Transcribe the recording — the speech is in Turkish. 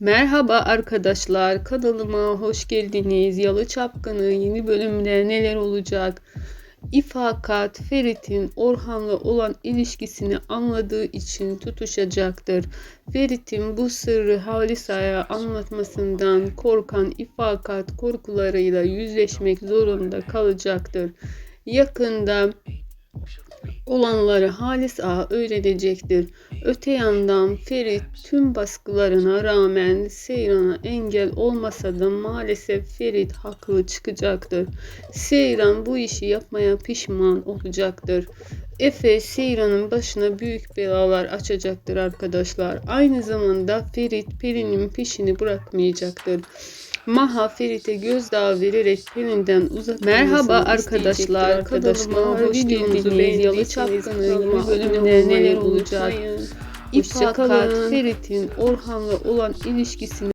Merhaba arkadaşlar, kanalıma hoş geldiniz. Yalı Çapkını yeni bölümde neler olacak? İfakat, Ferit'in Orhan'la olan ilişkisini anladığı için tutuşacaktır. Ferit'in bu sırrı Halisa'ya anlatmasından korkan İfakat korkularıyla yüzleşmek zorunda kalacaktır. Yakında olanları Halis Ağa öğrenecektir. Öte yandan Ferit tüm baskılarına rağmen Seyran'a engel olmasa da maalesef Ferit haklı çıkacaktır. Seyran bu işi yapmaya pişman olacaktır. Efe Seyran'ın başına büyük belalar açacaktır arkadaşlar. Aynı zamanda Ferit Peri'nin peşini bırakmayacaktır. Maha Ferit'e gözdağı vererek Pelin'den uzak Merhaba arkadaşlar. Arkadaşlar hoş geldiniz. Yalı Çapkını yeni bölümde neler olacak? İfakat Ferit'in Orhan'la olan ilişkisini